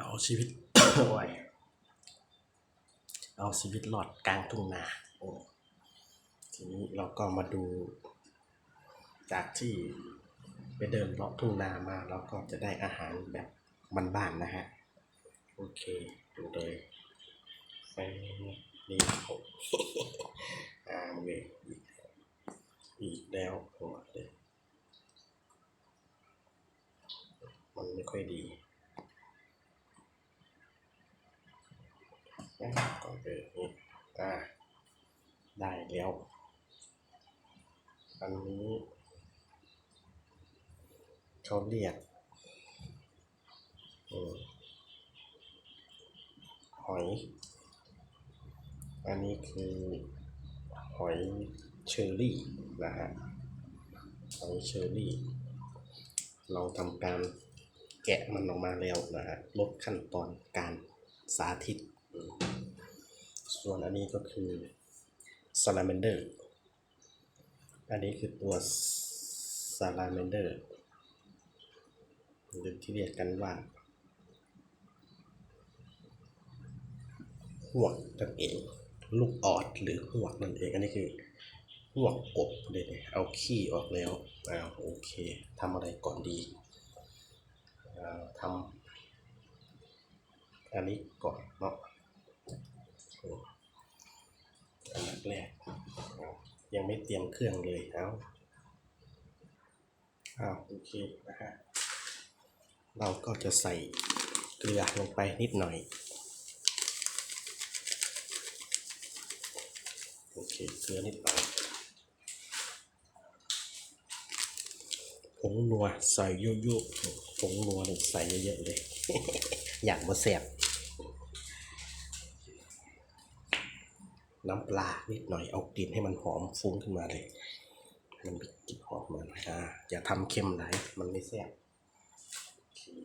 เอาชีวิตโอ้ยเอาชีวิตรอดกลางทุ่งนาโอ้ทีนี้เราก็มาดู จากที่ไปเดินเลาะทุ่งนามาเราก็จะได้อาหารแบบบ้านๆนะฮะ โอเค ดูเลยไปนี่ผมอ่าเวอีกอีกแล้วโอ้เลยมันไม่ค่อยดีอะก็คื อนี่อ่าได้แล้ว อันนี้เขาเรียกอหอย อันนี้คือ หอยเชอรี่นะฮะ หอยเชอรี่ เราทำการแกะมันออกมาแล้วนะฮะ ลดขั้นตอนการสาธิต ส่วนอันนี้ก็คือ salamander อันนี้คือตัว salamander หรือที่เรียกกันว่าหวกนั่นเอง ลูกออดหรือหวกนั่นเอง อันนี้คือหวกกบเลยเอาขี้ออกแล้วอ้าวโอเคทำอะไรก่อนดีทำอันนี้ก่อนเนาะอืม อันดับแรกเอายังไม่เตรียมเครื่องเลยเอาอ้าวโอเคนะฮะ เราก็จะใส่เกลือลงไปนิดหน่อย โอเค เกลือนิดหน่อยผงนัวใส่โยโย่ผงนัวใส่เยอะๆเลย อย่างมาแสบ น้ำปลานิดหน่อยเอากลิ่นให้มันหอมฟุ้งขึ้นมาเลยให้มันมีกลิ่นหอมมาอยอ่าอย่าทำเค็มไหลายมันไม่แซ่บ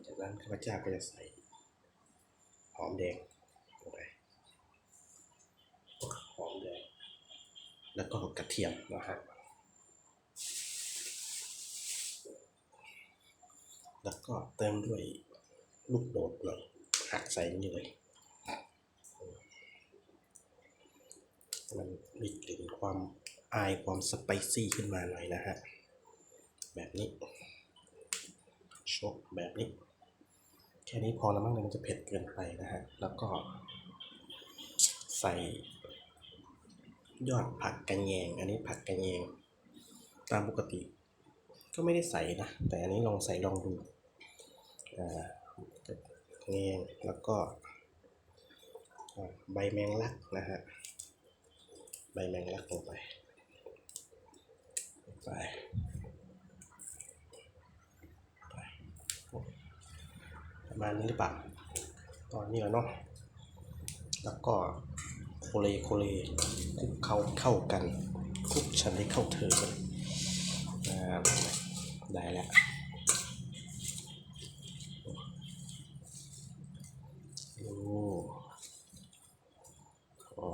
จากนั้นข้าพเจ้าก็จะใส่หอมแดงลงไปหอมแดงแล้วก็กระเทียมนะฮะแล้วก็เติมด้วยลูกโดดหน่อยหักใส่อย่งนี้เลย มันมีกลิ่นความอายความสไปซี่ขึ้นมาหน่อยนะฮะ แบบนี้ชกแบบนี้ แค่นี้พอแล้วมั้งเดี๋ยมันจะเผ็ดเกินไปนะฮะ แล้วก็ ใส่ยอดผักกระแยง อันนี้ผักกระแยง ตามปกติ ก็ไม่ได้ใส่นะ แต่อันนี้ลองใส่ลองดูอ่ากระแยงแล้วก็ใบแมงลักนะฮะ ใบแมงลักลงไปไปประมาณนี้หรือเปล่าตอนนี้แล้วเนาะแล้วก็โคเลโคเลคลุกเข้าเข้ากันคลุกฉันให้เข้าเธอกันได้แล้วโอ้โอ้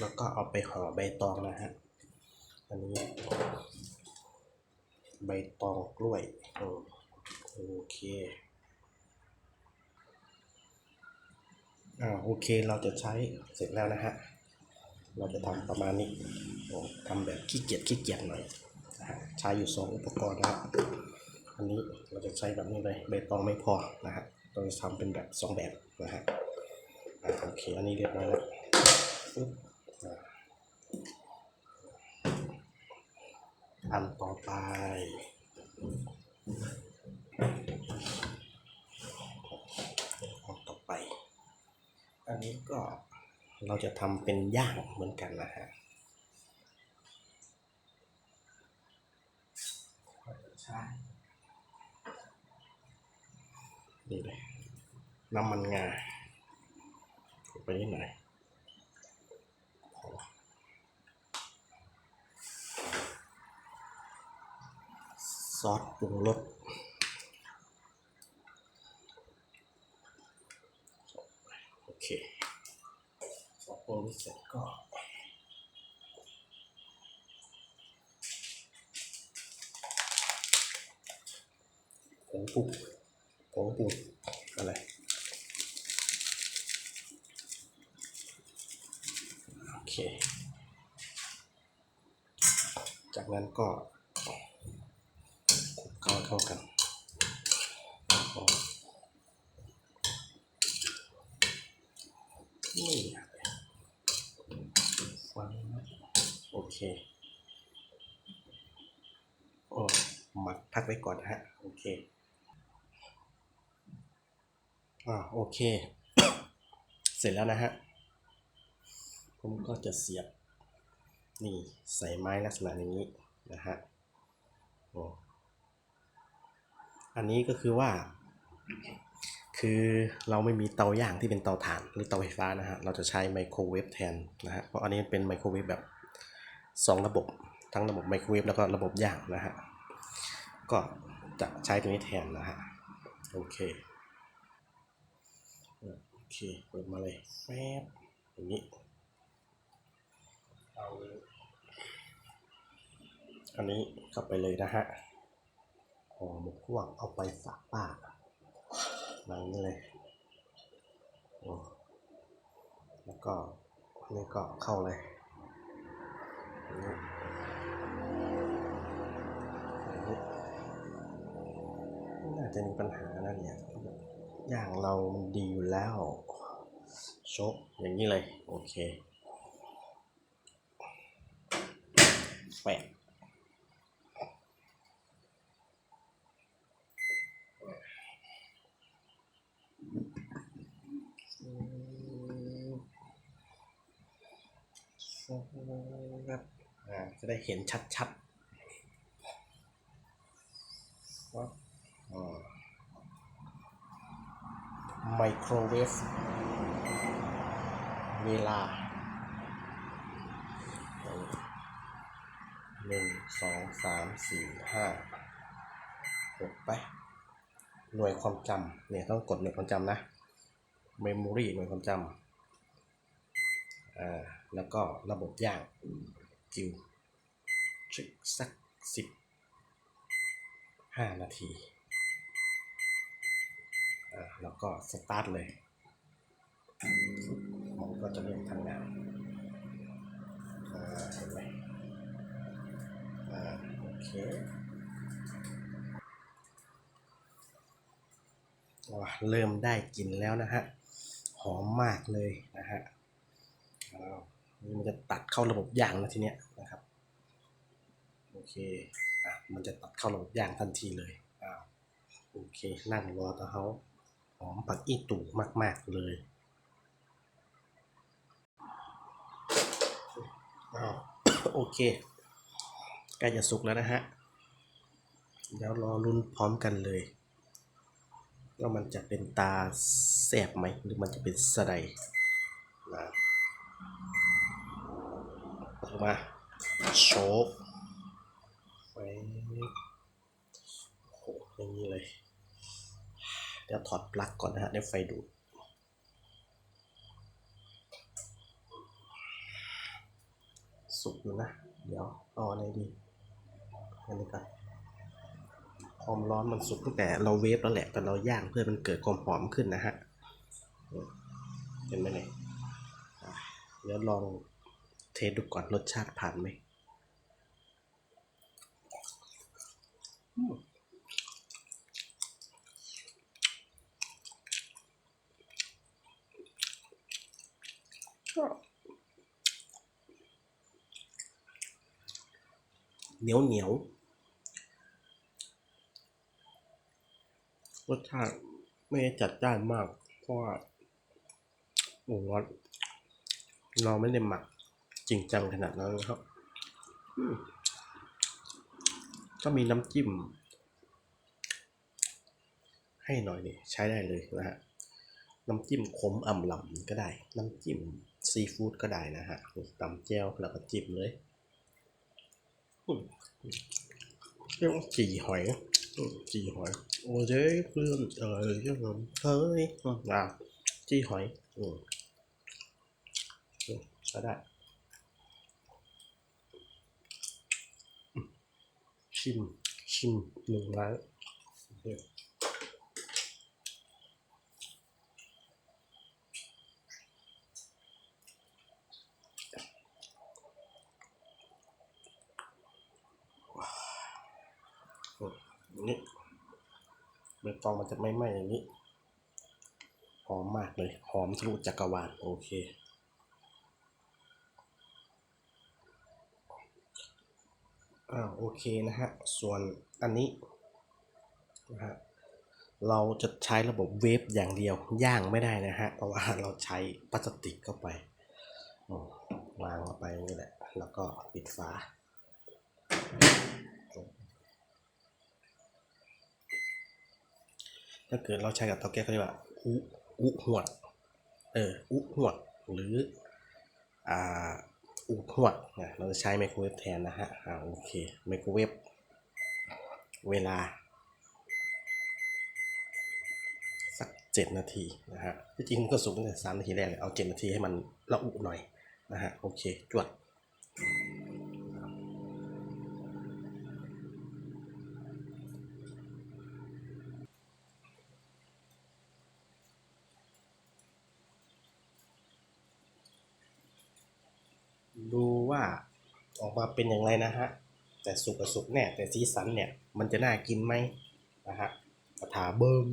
แล้วก็เอาไปห่อใบตองนะฮะ อันนี้ ใบตองกล้วย โอเค อ่าโอเคเราจะใช้เสร็จแล้วนะฮะ เราจะทำประมาณนี้โอ้ทำแบบขี้เกียจขี้เกียจหน่อยนะฮะใช้อยู่สองอุปกรณ์นะครับ อันนี้เราจะใช้แบบนี้เลยใบตองไม่พอนะฮะเราจะทำเป็นแบบสองแบบนะฮะโอเค อันนี้เรียบร้อยแล้ว อันต่อไปอันต่อไป อันนี้ก็เราจะทำเป็นย่างเหมือนกันนะฮะใช่นี่เลยน้ำมันงาไปนิดหน่อย ซอสปรุงรสโอเคซอสปรุงรสเสร็จก็ผงปรุงผงปรุงอะไรโอเค จากนั้นก็ เข้ากันอ๋อนี่ฟังนะโอเคโอ้หมักพักไว้ก่อนนะฮะ โอเค อ่า โอเค เสร็จแล้วนะฮะ ผมก็จะเสียบ นี่ ใส่ไม้ลักษณะอย่างนี้นะฮะโอ้ อันนี้ก็คือว่า คือเราไม่มีเตาย่างที่เป็นเตาถ่านหรือเตาไฟฟ้านะฮะ เราจะใช้ไมโครเวฟแทนนะฮะ เพราะอันนี้เป็นไมโครเวฟแบบ 2 ระบบ ทั้งระบบไมโครเวฟแล้วก็ระบบย่างนะฮะ ก็จะใช้ตัวนี้แทนนะฮะ โอเค โอเค เปิดมาเลยแฟบอย่างนี้เอาอันนี้เข้าไปเลยนะฮะ ห่อหมกพวกเอาไปฝากป้าหนังนี้เลยโอ้แล้วก็นนี้ก็เข้าเลยนี่น่าจะมีปัญหานะเนี่ยอย่างเรามันดีอยู่แล้วโชกอย่างนี้เลย โอเคแปะ ครับอ่าจะได้เห็นชัดๆว่าไมโครเวฟเวลาหนึ่งสองสามสี่ห้ากดไป หน่วยความจำเนี่ยต้องกดหน่วยความจำนะ memory หน่วยความจำอ่า แล้วก็ระบบย่างจิวชิกสักสิบห้านาทีอ่าแล้วก็สตาร์ทเลยมันก็จะเริ่มทำงานอ่าเห็นไหมอ่าโอเคว้าเริ่มได้กลิ่นแล้วนะฮะ หอมมากเลยน มันจะตัดเข้าระบบย่างแล้วทีเนี้ยนะครับโอเคอะมันจะตัดเข้าระบบย่างทันทีเลยอ้าวโอเคนั่งรอตะเขาหอมผักอีตู่มาก ๆ เลยอ้าวโอเคใกล้จะสุกแล้วนะฮะเดี๋ยวรอรุ้นพร้อมกันเลยว่ามันจะเป็นตาแสบไหมหรือมันจะเป็นสะใดนะ ออกมาโชกไว้โอ้โหอย่างนี้เลย เดี๋ยวถอดปลั๊กก่อนนะฮะเดี๋ยวไฟดูดสุกอยู่นะ เดี๋ยวเอาอะไรดีอันนี้ก่อนความร้อนมันสุกตั้งแต่เราเวฟแล้วแหละแต่เราย่างเพื่อมันเกิดความหอมขึ้นนะฮะเห็นไหมเนี่ยเดี๋ยวลอง เทสดูก่อนรสชาติผ่านไหมเหนียวเหนียวรสชาติไม่ได้จัดจ้านมาก เพราะว่าโอ้โหเราไม่ได้หมัก จริงจังขนาดนั้นครับ ก็มีน้ำจิ้ม ให้หน่อยนี่ใช้ได้เลยนะฮะ น้ำจิ้มขมอ่ำหลำก็ได้ น้ำจิ้มซีฟู้ดก็ได้นะฮะตำแจ่วแล้วก็จิ้มเลยอืมเรียกว่าจี่หอยอืมจี่หอย โอ้เจ๊เพื่อนเออเรื่องเฮ้ยอะจี่หอยอืมอืมใช้ได้ ชิม ชิมหนึ่งร้านนี่ใบตองมันจะไม่ไหม้อย่างนี้ หอมมากเลย หอมทะลุจักรวาล โอเค อ่าโอเคนะฮะ ส่วนอันนี้นะฮะเราจะใช้ระบบเวฟอย่างเดียวย่างไม่ได้นะฮะ เพราะว่าเราใช้พลาสติกเข้าไปวางเข้าไปนี่แหละ แล้วก็ปิดฝาถ้าเกิดเราใช้กับเตาแก๊สเขาเรียกว่าอุอุหวดเอออุหวดหรืออ่า อุหวดนะเราจะใช้ไมโครเวฟแทนนะฮะอ่าโอเคไมโครเวฟเวลา สักเจ็ดนาทีนะฮะที่จริงๆก็สูงตั้งแต่สามนาทีแรกเลยเอาเจ็ดนาทีให้มันละอุหน่อยนะฮะโอเคจวดว่า ออกมาเป็นอย่างไรนะฮะ แต่สุกกับสุกแน่แต่สีสันเนี่ย มันจะน่ากินไหมนะฮะก็ถาเบิ้ง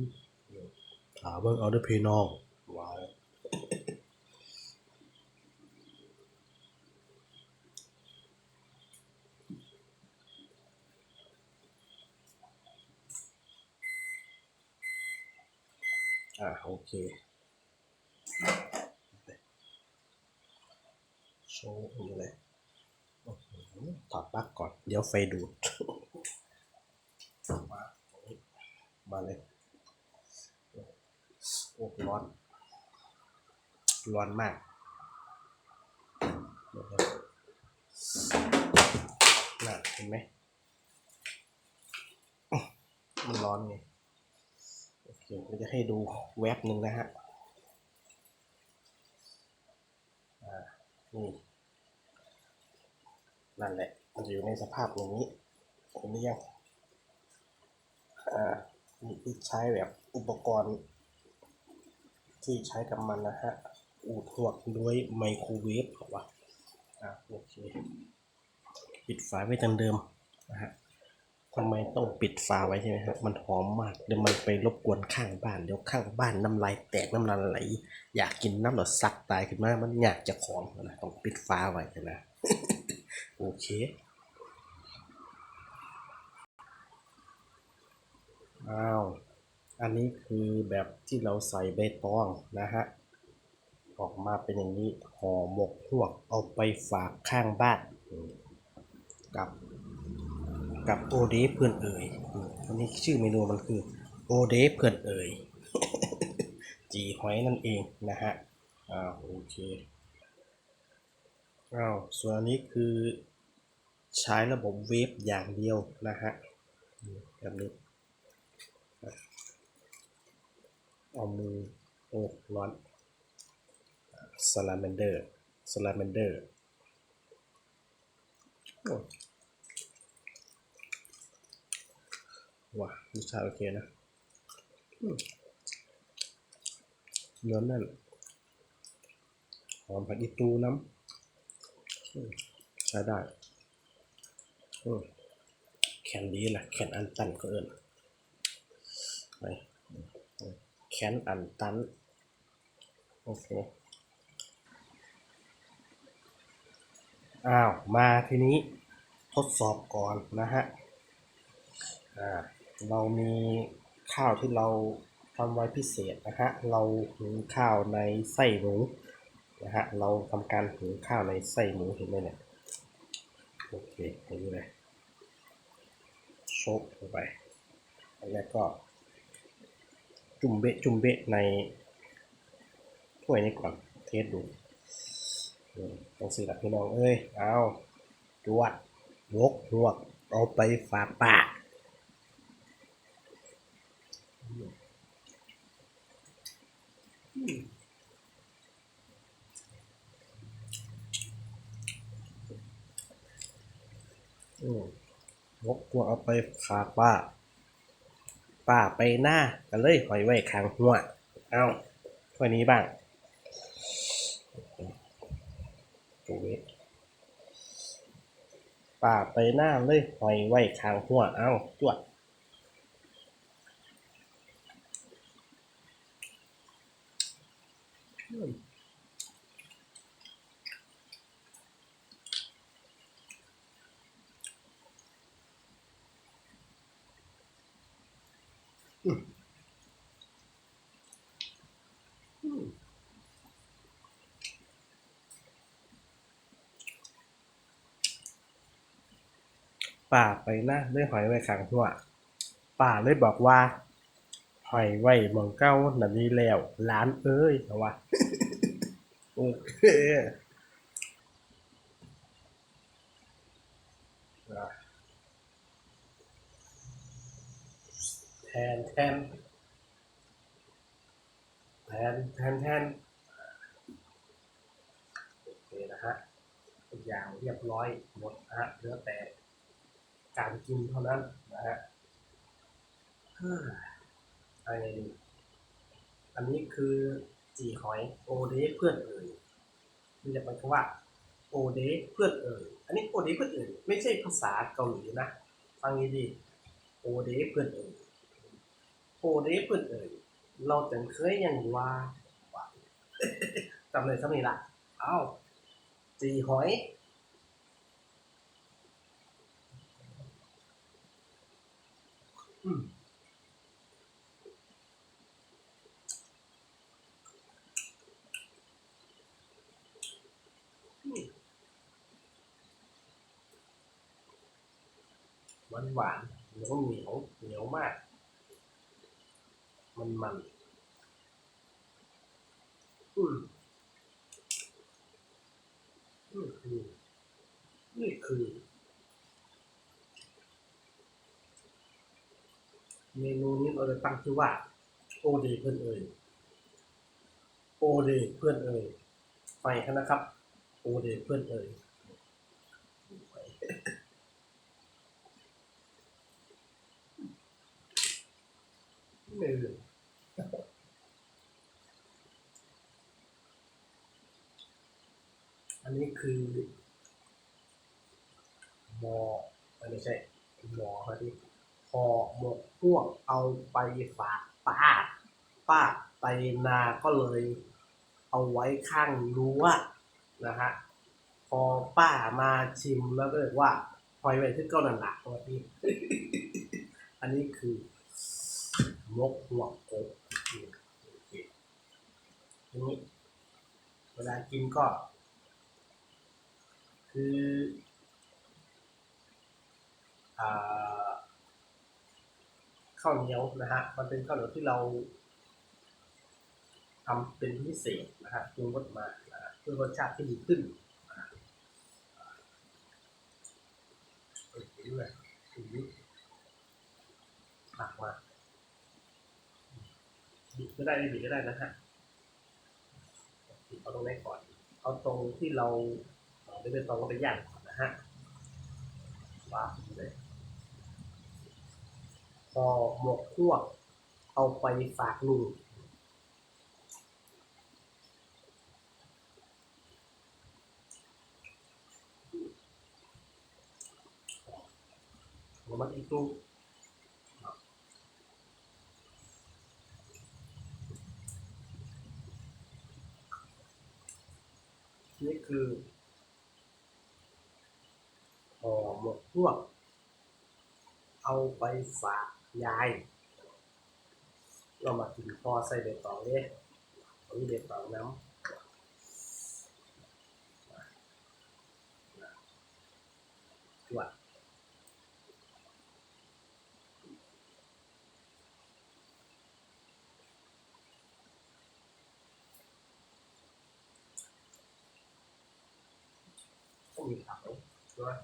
ถาเบิ้งเอาด้วยพี่น้องว้าวอ่าโอเคโชว์อย่างนี้เลยอื้อหือ ถอดปลั๊กก่อน เดี๋ยวไฟดูด มามาเลย โอ้ร้อน ร้อนมากเดี๋ยวๆน่ะเห็นไหม มันร้อนไงโอเคเราจะให้ดูแว็บหนึ่งนะฮะ อ่า นี่ นั่นแหละ มันจะอยู่ในสภาพอย่างนี้เห็นหรือยังอ่านี่ใช้แบบอุปกรณ์ ที่ใช้กับมันนะฮะ อูดหวกด้วยไมโครเวฟเหรอวะอ่าโอเคปิดฝาไว้ตามเดิมนะฮะทำไมต้องปิดฝาไว้ใช่ไหมฮะมันหอมมากเดี๋ยวมันไปรบกวนข้างบ้านเดี๋ยวข้างบ้านน้ำลายแตกน้ำลายไหลอยากกินน้ำหลอดซักตายขึ้นมามันอยากจะของนะต้องปิดฝาไว้นะ โอเคอ้าว อันนี้คือแบบที่เราใส่ใบตองนะฮะ ออกมาเป็นอย่างนี้ห่อหมกพวกเอาไปฝากข้างบ้าน กับกับโอเดฟเพื่อนเอ่ยอันนี้ชื่อเมนูมันคือโอเดฟเพื่อนเอ่ยจีหอยนั่นเองนะฮะอ้าวโอเค อ้าวส่วนอันนี้คือใช้ระบบเวฟอย่างเดียวนะฮะแบบนี้เอามือโอ้ร้อนสลาเมนเดอร์สลาเมนเดอร์ว้ารสชาติโอเคนะเนื้อแน่นหอมผัดอีตูน้ำ ใช้ได้อืมแคนดีแหละแคนอันตันก็เอิญไปแคนอันตัน โอเค อ้าว มาทีนี้ทดสอบก่อนนะฮะ อ่า เรามีข้าวที่เราทำไว้พิเศษนะฮะ เราหุงข้าวในไส้หมู นะฮะเราทำการหุงข้าวในไส้หมูเห็นไหมเนี่ยโอเคอย่างนี้เลยโชกลงไปแล้วก็จุ่มเบะจุ่มเบะในถ้วยนี้ก่อนเทสดูต้องสิละพี่น้องเอ้ยเอาจวดวกหวกเอาไปฝากปาอืม วกหัวเอาไปฝากป้า ป้าไปหน้ากันเลยหอยไว้ข้างหัว เอาถ้วยนี้บ้างดูเว้ป้าไปหน้าเลยหอยไว้ข้างหัว เอาจวด ป่าไปนะได้หอยไว้ขังหัวป่าเลยบอกว่า หอยไว้มองเก้าหนั่นนี่แล้วร้านเอ้ยเอวะโอเคอะแท นแทนแทนแทนแทนโอเคนะฮะทุกอย่างเรียบร้อยหมดนะฮะเหลือแต่การกินเท่านั้นนะฮะอะไรดีอันนี้คือจีหอยโอเดเพื่อนเอ่ยมันจะเป็นคำว่าโอเดเพื่อนเอ่ยอันนี้โอเดเพื่อนเอ่ยไม่ใช่ภาษาเกาหลีนะ ฟังดีๆโอเดเพื่อนเอ่ย โอเดเพื่อนเอ่ยเราจังเคยยังว่าว่าจำเลยสักนี้ละเอ้าจีหอยมหวานหวานเหนียวเหนียวเหนียวมาก มันมันอืมนี่คือนี่คือ เมนูนี้เราจะตั้งชื่อว่า โอเดเพื่อนเอ่ยโอเดเพื่อนเอ่ยไปกันนะครับ โอเดเพื่อนเอ่ยเออ อันนี้คือหมอไม่ใช่หมอครับที่พอหมกพวกเอาไปฝากป้า ป้าไปนาก็เลย เอาไว้ข้างรั้วนะฮะพอป้ามาชิมแล้วก็เลยว่าหอยไว้ที่เก้านันหลักวันนี้อันนี้คือมกหัวกบอเคทีนี้เวลากินก็ คืออข้าวเหนียวนะฮะมันเป็นข้าวเหนียวที่เราทำเป็นพิเศษนะฮะปรุงรสมาเพื่อรสชาติที่ดีขึ้นนะฮะเออเห็นเลยถึงตักมาบิดก็ได้ไม่บิดก็ได้นะฮะเอาตรงไหนก่อน เอาตรงที่เรา เอเป็นตรงก็ไปย่างนะฮะว้าเลยพอหมกพวกเอาไปฝากลุง Nomor itu นี่คือหมก พวก เอาไปฝากยาย เรามากินพอใส่เบ็ดตองเนี่ยเอาเบ็ดตองน้ำตัวต้องมีผักด้วย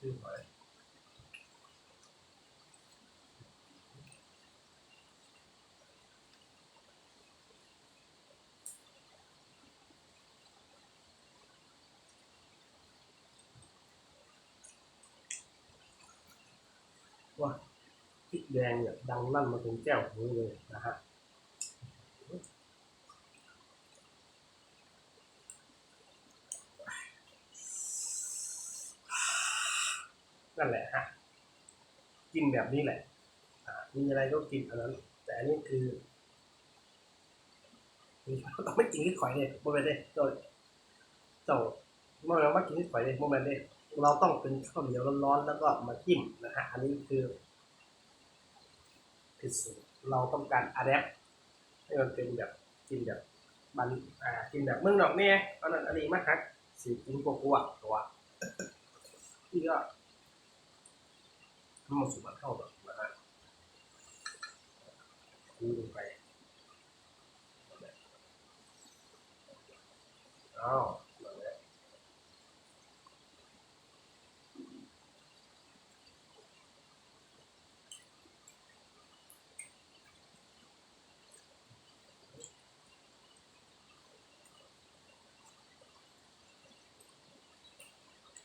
ดังลั่นมาถึงแก้วหูเล นั่นแหละฮะกินแบบนี้แหละอ่ามีอะไรก็กินอันนั้น แต่อันนี้คือต้องไม่กินที่ข่อยเลยโมเมนต์เลยเจ้าเจ้าเมื่อเราไม่กินที่ข่อยเลยโมเมนต์เลยเราต้องเป็นข้าวเหนียวร้อนๆแล้วก็มาจิ้มนะฮะอันนี้คือคือสูตรเราต้องการอะแดปให้มันเป็นแบบกินแบบบันอ่ากินแบบเมืองนอกเนี่ยอันนั้นอันนี้มาฮักสีกินกลัวๆตัวที่ก็ มาสู่มันเข้าแบบนะฮะคูลงไปอ้าวนั่นแหละ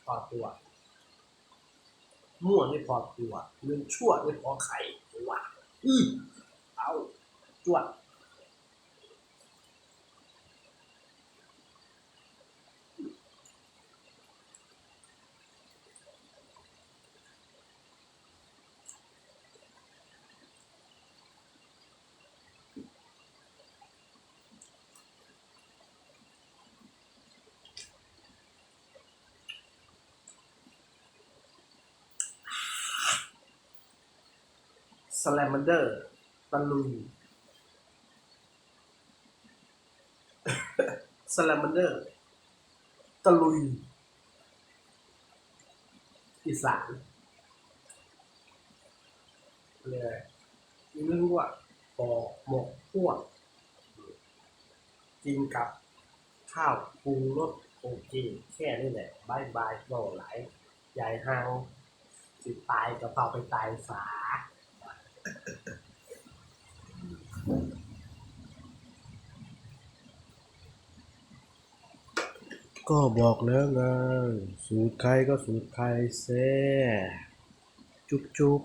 พอตัว มั่วไม่พอตัวเงินชั่วไม่พอไข่ว่ะอือเอาจวด สแลมเดอร์ตะลุยสแลมเดอร์ตะลุย อีสานเลยนึกว่าปอหมกพวกกินกับข้าวปรุงรสโอเคแค่นี้แหละบายบายโลหลายใหญ่ห้างสิตายกระเพราไปตายฝา ก็บอกแล้วไงสูตรใครก็สูตรใครแซ่จุ๊บจุ๊บ